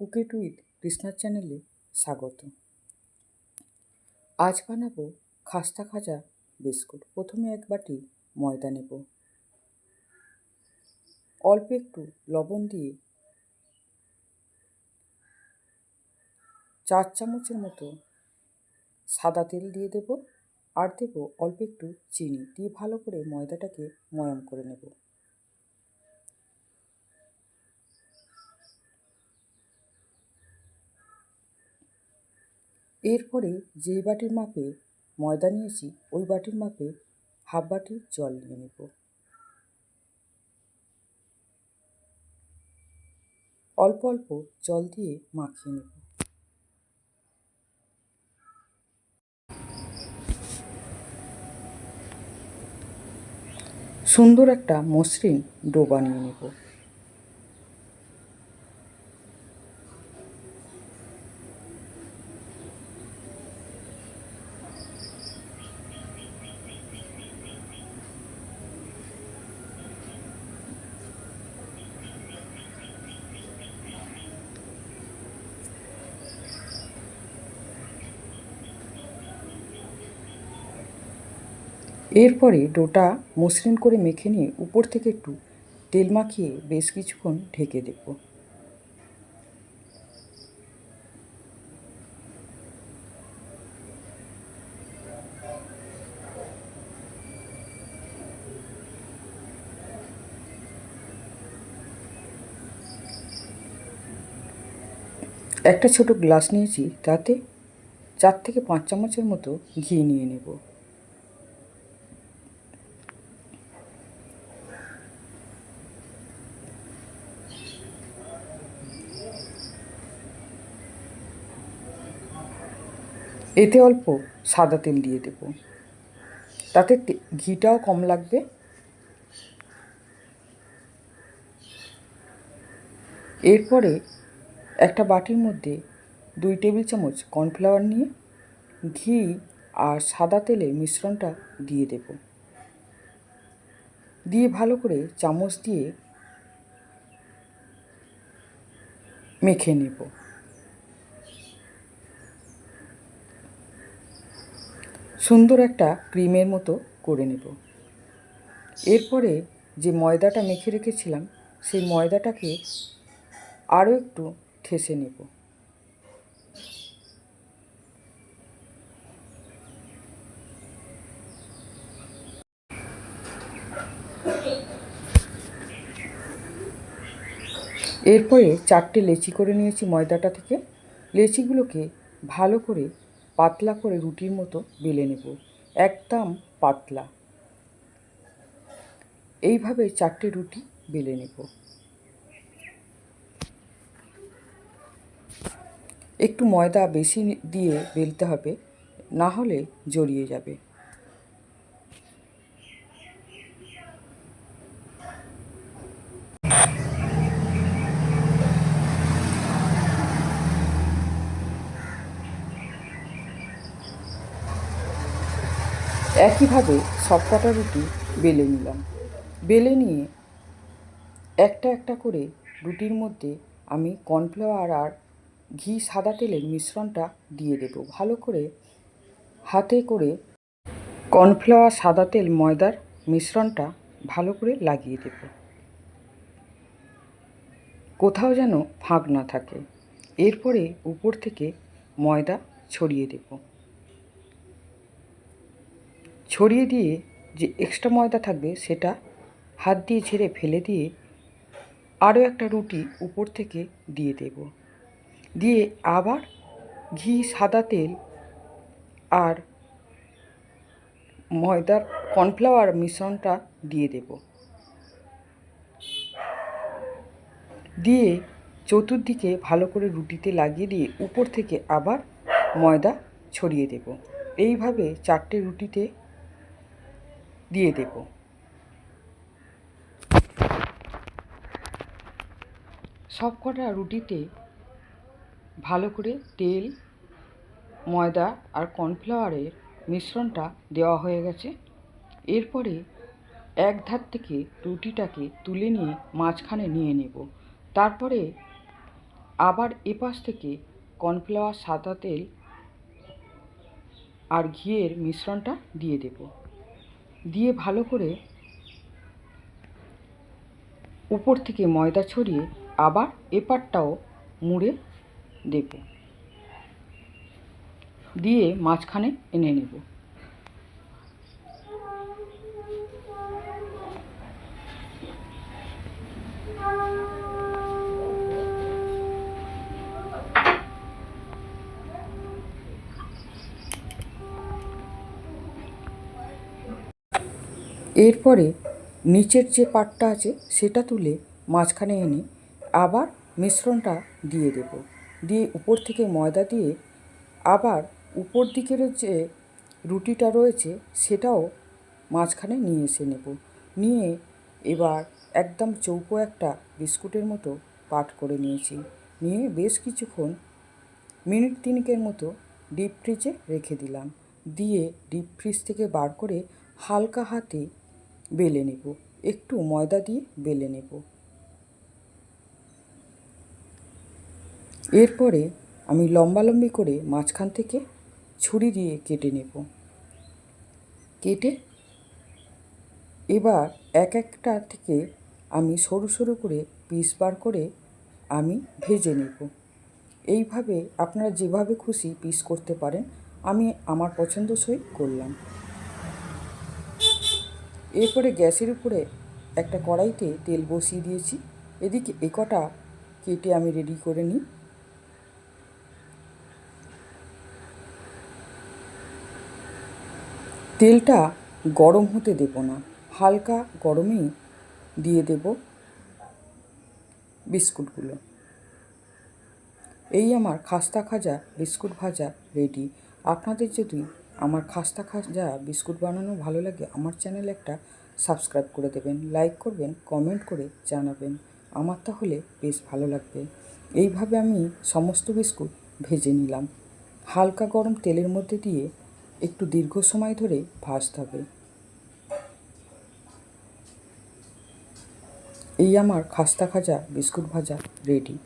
কুকিট with কৃষ্ণার চ্যানেলে স্বাগত। আজ বানাবো খাস্তা খাজা বিস্কুট। প্রথমে এক বাটি ময়দা নেব। অল্প একটু লবণ দিয়ে চার চামচের মতো সাদা তেল দিয়ে দেব আর দেব অল্প একটু চিনি। দিয়ে ভালো করে ময়দাটাকে ময়াম করে নেব। এরপরে যেই বাটির মাপে ময়দা নিয়েছি, ওই বাটির মাপে হাফ বাটি জল নিয়ে নেব। অল্প অল্প জল দিয়ে মাখিয়ে নেব। সুন্দর একটা মসৃণ ডো বানিয়ে নেব। এরপরে ডোটা মসৃণ করে মেখে নিয়ে উপর থেকে একটু তেল মাখিয়ে বেশ কিছুক্ষণ ঢেকে দেব একটা ছোট গ্লাস নিয়েছি, তাতে চার থেকে পাঁচ চামচের মতো ঘি নিয়ে নেব। এতে অল্প সাদা তেল দিয়ে দেব। তাতে ঘিটাও কম লাগবে। এরপরে একটা বাটির মধ্যে দুই টেবিল চামচ কর্নফ্লাওয়ার নিয়ে ঘি আর সাদা তেলের মিশ্রণটা দিয়ে দেব। দিয়ে ভালো করে চামচ দিয়ে মেখে নেব। সুন্দর একটা ক্রিমের মতো করে নেব। এরপরে যে ময়দাটা মেখে রেখেছিলাম, সেই ময়দাটাকে আরও একটু ঠেসে নেব। এরপরে চারটে লেচি করে নিয়েছি ময়দাটা থেকে। লেচিগুলোকে ভালো করে পাতলা করে রুটির মতো বেলে নেব, একদম পাতলা। এইভাবে চারটে রুটি বেলে নেব। একটু ময়দা বেশি দিয়ে বেলতে হবে, না হলে জড়িয়ে যাবে। একইভাবে সব সবকটা রুটি বেলে নিলাম। বেলে নিয়ে একটা একটা করে রুটির মধ্যে আমি কর্নফ্লাওয়ার আর ঘি সাদা তেলের মিশ্রণটা দিয়ে দেব। ভালো করে হাতে করে কর্নফ্লাওয়ার সাদা তেল ময়দার মিশ্রণটা ভালো করে লাগিয়ে দেব। কোথাও যেন ফাঁক না থাকে। এরপরে উপর থেকে ময়দা ছড়িয়ে দেবো। ছড়িয়ে দিয়ে যে এক্সট্রা ময়দা থাকবে সেটা হাত দিয়ে ছেড়ে ফেলে দিয়ে আরও একটা রুটি উপর থেকে দিয়ে দেব। দিয়ে আবার ঘি, সাদা তেল আর ময়দার কর্নফ্লাওয়ার মিশ্রণটা দিয়ে দেব। দিয়ে চতুর্দিকে ভালো করে রুটিতে লাগিয়ে দিয়ে উপর থেকে আবার ময়দা ছড়িয়ে দেব। এইভাবে চারটে রুটিতে দিয়ে দেব। সব কটা রুটিতে ভালো করে তেল, ময়দা আর কর্নফ্লাওয়ারের মিশ্রণটা দেওয়া হয়ে গেছে। এরপরে এক ধার থেকে রুটিটাকে তুলে নিয়ে মাঝখানে নিয়ে নেব। তারপরে আবার এপাশ থেকে কর্নফ্লাওয়ার সাদা তেল আর ঘিয়ের মিশ্রণটা দিয়ে দেব। দিয়ে ভালো করে উপর থেকে ময়দা ছড়িয়ে আবার এপারটাও মুড়ে দেব। দিয়ে মাঝখানে এনে নেব। এরপরে নিচের যে পাটটা আছে সেটা তুলে মাঝখানে এনে আবার মিশ্রণটা দিয়ে দেব। দিয়ে উপর থেকে ময়দা দিয়ে আবার উপর দিকের যে রুটিটা রয়েছে সেটাও মাঝখানে নিয়ে এসে নেব। নিয়ে এবার একদম চৌকো একটা বিস্কুটের মতো পাট করে নিয়েছি। নিয়ে বেশ কিছুক্ষণ মিনিট তিনেকের মতো ডিপ ফ্রিজে রেখে দিলাম। দিয়ে ডিপ ফ্রিজ থেকে বার করে হালকা হাতে বেলে নেব। একটু ময়দা দিয়ে বেলে নেব। এরপরে আমি লম্বালম্বি করে মাঝখান থেকে ছুরি দিয়ে কেটে নেব। কেটে এবার এক একটা থেকে আমি সরু সরু করে পিস বার করে আমি ভেজে নেব। এইভাবে আপনারা যেভাবে খুশি পিস করতে পারেন। আমি আমার পছন্দসই করলাম। এরপরে গ্যাসের উপরে একটা কড়াইতে তেল বসিয়ে দিয়েছি। এদিকে এ কটা কেটে আমি রেডি করে নিই। তেলটা গরম হতে দেব না, হালকা গরমেই দিয়ে দেব বিস্কুটগুলো। এই আমার খাস্তা খাজা, বিস্কুট ভাজা রেডি আপনাদের যদি আমার খাস্তা খাজা বিস্কুট বানানো ভালো লাগে, আমার চ্যানেল একটা সাবস্ক্রাইব করে দেবেন, লাইক করবেন, কমেন্ট করে জানাবেন, আমার তাহলে বেশ ভালো লাগবে। এইভাবে আমি সমস্ত বিস্কুট ভেজে নিলাম। হালকা গরম তেলের মধ্যে দিয়ে একটু দীর্ঘ সময় ধরে ভাজতে হবে। এই আমার খাস্তা খাজা, বিস্কুট ভাজা রেডি।